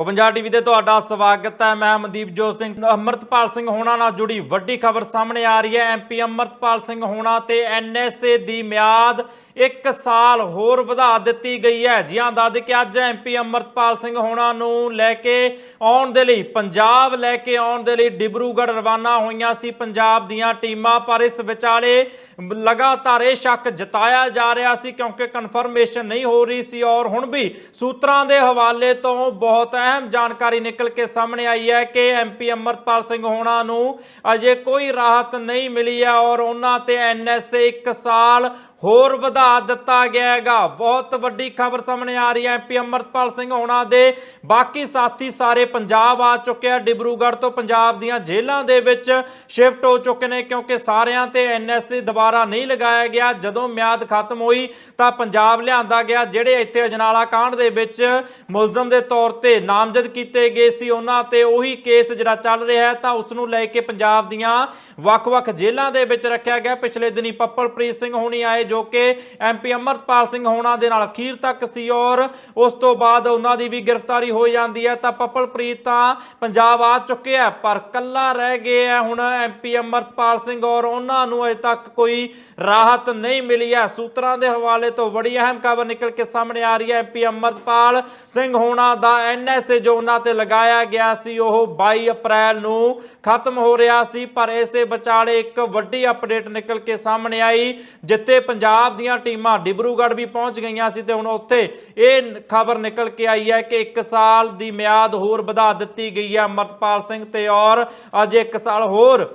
ਉਹ ਪੰਜਾਬ ਟੀਵੀ ਤੇ ਤੁਹਾਡਾ ਸਵਾਗਤ ਹੈ। ਮੈਂ ਮਨਦੀਪ ਜੋਤ ਸਿੰਘ। ਅਮਰਤਪਾਲ ਸਿੰਘ ਹੋਣਾ ਨਾਲ ਜੁੜੀ ਵੱਡੀ ਖਬਰ ਸਾਹਮਣੇ ਆ ਰਹੀ ਹੈ। ਐਮਪੀ ਅਮਰਤਪਾਲ ਸਿੰਘ ਹੋਣਾ ਤੇ ਐਨਐਸਏ ਦੀ ਮਿਆਦ 1 ਸਾਲ ਹੋਰ ਵਧਾ ਦਿੱਤੀ ਗਈ ਹੈ। ਜੀ ਹਾਂ, ਦੱਸ ਦੇ ਕਿ ਅੱਜ ਐਮਪੀ ਅਮਰਤਪਾਲ ਸਿੰਘ ਹੋਣਾ ਨੂੰ ਲੈ ਕੇ ਆਉਣ ਦੇ ਲਈ, ਪੰਜਾਬ ਲੈ ਕੇ ਆਉਣ ਦੇ ਲਈ ਡਿਬਰੂਗੜ੍ਹ ਰਵਾਨਾ ਹੋਈਆਂ ਸੀ ਪੰਜਾਬ ਦੀਆਂ ਟੀਮਾਂ। ਪਰ ਇਸ ਵਿਚਾਲੇ ਲਗਾਤਾਰ ਇਹ ਸ਼ੱਕ ਜਤਾਇਆ ਜਾ ਰਿਹਾ ਸੀ ਕਿਉਂਕਿ ਕਨਫਰਮੇਸ਼ਨ ਨਹੀਂ ਹੋ ਰਹੀ ਸੀ ਔਰ ਹੁਣ ਵੀ ਸੂਤਰਾਂ ਦੇ ਹਵਾਲੇ ਤੋਂ ਬਹੁਤ ਅਹਿਮ ਜਾਣਕਾਰੀ ਨਿਕਲ ਕੇ ਸਾਹਮਣੇ ਆਈ ਹੈ ਕਿ ਐਮਪੀ ਅਮਰਤਪਾਲ ਸਿੰਘ ਹੋਣਾ ਨੂੰ ਅਜੇ ਕੋਈ ਰਾਹਤ ਨਹੀਂ ਮਿਲੀ ਹੈ ਔਰ ਉਹਨਾਂ ਤੇ ਐਨਐਸਏ 1 ਸਾਲ ਹੋਰ ਵਧਾ ਦਿੱਤਾ ਗਿਆ ਹੈਗਾ ਬਹੁਤ ਵੱਡੀ ਖਬਰ ਸਾਹਮਣੇ ਆ ਰਹੀ ਹੈ ਐਮਪੀ ਅਮਰਤਪਾਲ ਸਿੰਘ ਹੋਣਾ ਦੇ। ਬਾਕੀ ਸਾਥੀ ਸਾਰੇ ਪੰਜਾਬ ਆ ਚੁੱਕੇ ਆ। ਡਿਬਰੂਗੜ੍ਹ ਤੋਂ ਪੰਜਾਬ ਦੀਆਂ ਜੇਲ੍ਹਾਂ ਦੇ ਵਿੱਚ ਸ਼ਿਫਟ ਹੋ ਚੁੱਕੇ ਨੇ ਕਿਉਂਕਿ ਸਾਰਿਆਂ ਤੇ ਐਨਐਸਏ ਦੁਬਾਰਾ ਨਹੀਂ ਲਗਾਇਆ ਗਿਆ। ਜਦੋਂ ਮਿਆਦ ਖਤਮ ਹੋਈ ਤਾਂ ਪੰਜਾਬ ਲਿਆਂਦਾ ਗਿਆ, ਜਿਹੜੇ ਇੱਥੇ ਅਜਨਾਲਾ ਕਾਂਡ ਦੇ ਵਿੱਚ ਮੁਲਜ਼ਮ ਦੇ ਤੌਰ ਤੇ ਨਾਮਜ਼ਦ ਕੀਤੇ ਗਏ ਸੀ, ਉਹਨਾਂ ਤੇ ਉਹੀ ਕੇਸ ਜਿਹੜਾ ਚੱਲ ਰਿਹਾ ਹੈ ਤਾਂ ਉਸ ਨੂੰ ਲੈ ਕੇ ਪੰਜਾਬ ਦੀਆਂ ਵੱਖ-ਵੱਖ ਜੇਲ੍ਹਾਂ ਦੇ ਵਿੱਚ ਰੱਖਿਆ ਗਿਆ। ਪਿਛਲੇ ਦਿਨੀ ਪੱਪਲਪ੍ਰੀਤ ਸਿੰਘ ਹੋਣੀ ਆਏ ਜੋ ਕਿ ਐਮਪੀ ਅਮਰਤਪਾਲ ਸਿੰਘ ਹੋਣਾ ਦੇ ਨਾਲ ਅਖੀਰ ਤੱਕ ਸੀ ਔਰ ਉਸ ਤੋਂ ਬਾਅਦ ਉਹਨਾਂ ਦੀ ਵੀ ਗ੍ਰਿਫਤਾਰੀ ਹੋ ਜਾਂਦੀ ਹੈ ਤਾਂ ਪੱਪਲਪ੍ਰੀਤ ਤਾਂ ਪੰਜਾਬ ਆ ਚੁੱਕੇ ਪਰ ਕੱਲਾ ਰਹਿ ਗਏ ਹੁਣ ਐਮਪੀ ਅਮਰਤਪਾਲ ਸਿੰਘ ਔਰ ਉਹਨਾਂ ਨੂੰ ਅਜੇ ਤੱਕ ਕੋਈ ਰਾਹਤ ਨਹੀਂ ਮਿਲੀ ਹੈ। ਸੂਤਰਾਂ ਦੇ ਹਵਾਲੇ ਤੋਂ ਬੜੀ ਅਹਿਮ ਖਬਰ ਨਿਕਲ ਕੇ ਸਾਹਮਣੇ ਆ ਰਹੀ ਹੈ। ਐਮਪੀ ਅਮਰਤਪਾਲ ਸਿੰਘ ਹੋਣਾ ਦਾ ਐਨਐਸਏ ਜੋ ਉਹਨਾਂ ਤੇ ਲਗਾਇਆ ਗਿਆ ਸੀ, ਉਹ 22 ਅਪ੍ਰੈਲ ਨੂੰ ਖਤਮ ਹੋ ਰਿਹਾ ਸੀ, ਪਰ ਇਸੇ ਵਿਚਾਲੇ ਇੱਕ ਵੱਡੀ ਅਪਡੇਟ ਨਿਕਲ ਕੇ ਸਾਹਮਣੇ ਆਈ, ਜਿੱਥੇ ਪੰਜਾਬ ਦੀਆਂ ਟੀਮਾਂ ਡਿਬਰੂਗੜ੍ਹ ਵੀ ਪਹੁੰਚ ਗਈਆਂ ਸੀ ਤੇ ਹੁਣ ਉੱਥੇ ਇਹ ਖਬਰ ਨਿਕਲ ਕੇ ਆਈ ਹੈ ਕਿ 1 ਸਾਲ ਦੀ ਮਿਆਦ ਹੋਰ ਵਧਾ ਦਿੱਤੀ ਗਈ ਹੈ ਅਮਰਤਪਾਲ ਸਿੰਘ ਤੇ ਔਰ ਅਜੇ 1 ਸਾਲ ਹੋਰ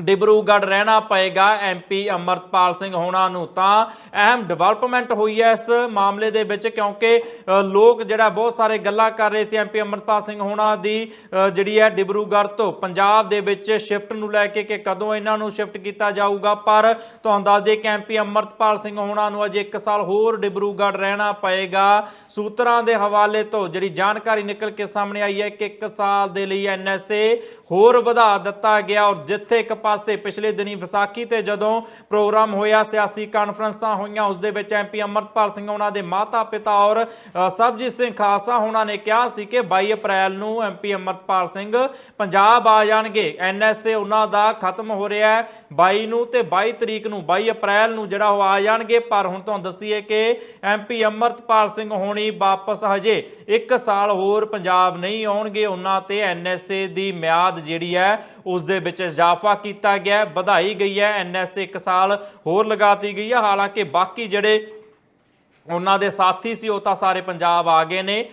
ਡਿਬਰੂਗੜ੍ਹ ਰਹਿਣਾ ਪਏਗਾ ਐਮਪੀ ਅਮਰਤਪਾਲ ਸਿੰਘ ਹੋਣਾ ਨੂੰ ਤਾਂ ਅਹਿਮ ਡਿਵੈਲਪਮੈਂਟ ਹੋਈ ਹੈ ਇਸ ਮਾਮਲੇ ਦੇ ਵਿੱਚ ਕਿਉਂਕਿ ਲੋਕ ਜਿਹੜਾ ਬਹੁਤ ਸਾਰੇ ਗੱਲਾਂ ਕਰ ਰਹੇ ਸੀ ਐਮਪੀ ਅਮਰਤਪਾਲ ਸਿੰਘ ਹੋਣਾ ਦੀ ਜਿਹੜੀ ਹੈ ਡਿਬਰੂਗੜ੍ਹ ਤੋਂ ਪੰਜਾਬ ਦੇ ਵਿੱਚ ਸ਼ਿਫਟ ਨੂੰ ਲੈ ਕੇ ਕਿ ਕਦੋਂ ਇਹਨਾਂ ਨੂੰ ਸ਼ਿਫਟ ਕੀਤਾ ਜਾਊਗਾ। ਪਰ ਤੁਹਾਨੂੰ ਦੱਸ ਦੇ ਕਿ ਐਮਪੀ ਅਮਰਤਪਾਲ ਸਿੰਘ ਹੋਣਾ ਨੂੰ ਅਜੇ 1 ਸਾਲ ਹੋਰ ਡਿਬਰੂਗੜ੍ਹ ਰਹਿਣਾ ਪਏਗਾ। ਸੂਤਰਾਂ ਦੇ ਹਵਾਲੇ ਤੋਂ ਜਿਹੜੀ ਜਾਣਕਾਰੀ ਨਿਕਲ ਕੇ ਸਾਹਮਣੇ ਆਈ ਹੈ ਕਿ 1 ਸਾਲ ਦੇ ਲਈ ਐਨਐਸਏ ਹੋਰ ਵਧਾ ਦਿੱਤਾ ਗਿਆ ਔਰ ਜਿੱਥੇ ਇੱਕ ਪਾਸੇ ਪਿਛਲੇ ਦਿਨੀ ਵਿਸਾਖੀ ਤੇ ਜਦੋਂ ਪ੍ਰੋਗਰਾਮ ਹੋਇਆ, ਸਿਆਸੀ ਕਾਨਫਰੰਸਾਂ ਹੋਈਆਂ, ਉਸ ਦੇ ਵਿੱਚ ਐਮਪੀ ਅਮਰਤਪਾਲ ਸਿੰਘ, ਉਹਨਾਂ ਦੇ ਮਾਤਾ ਪਿਤਾ ਔਰ ਸਬਜੀਤ ਸਿੰਘ ਖਾਲਸਾ, ਉਹਨਾਂ ਨੇ ਕਿਹਾ ਸੀ ਕਿ 22 ਅਪ੍ਰੈਲ ਨੂੰ ਐਮਪੀ ਅਮਰਤਪਾਲ ਸਿੰਘ ਪੰਜਾਬ ਆ ਜਾਣਗੇ। ਐਨਐਸਏ ਉਹਨਾਂ ਦਾ ਖਤਮ ਹੋ ਰਿਹਾ ਹੈ 22 ਨੂੰ ਤੇ 22 ਤਰੀਕ ਨੂੰ 22 ਅਪ੍ਰੈਲ ਨੂੰ ਜਿਹੜਾ ਉਹ ਆ ਜਾਣਗੇ। ਪਰ ਹੁਣ ਤੁਹਾਨੂੰ ਦੱਸੀਏ ਕਿ ਐਮਪੀ ਅਮਰਤਪਾਲ ਸਿੰਘ ਹੋਣੀ ਵਾਪਸ ਹਜੇ 1 ਸਾਲ ਹੋਰ ਪੰਜਾਬ ਨਹੀਂ ਆਉਣਗੇ। ਉਹਨਾਂ ਤੇ ਐਨਐਸਏ ਦੀ ਮਿਆਦ ਜਿਹੜੀ ਹੈ, ਉਸ ਦੇ ਵਿੱਚ ਇਜ਼ਾਫਾ ਕੀਤਾ ਕੀਤਾ ਗਿਆ, ਵਧਾਈ ਗਈ ਹੈ ਐਨਐਸਏ 1 ਸਾਲ ਹੋਰ ਲਗਾਤੀ ਗਈ ਹੈ। ਹਾਲਾਂਕਿ ਬਾਕੀ ਜਿਹੜੇ ਉਹਨਾਂ ਦੇ ਸਾਥੀ ਸੀ, ਉਹ ਤਾਂ ਸਾਰੇ ਪੰਜਾਬ ਆ ਗਏ ਨੇ।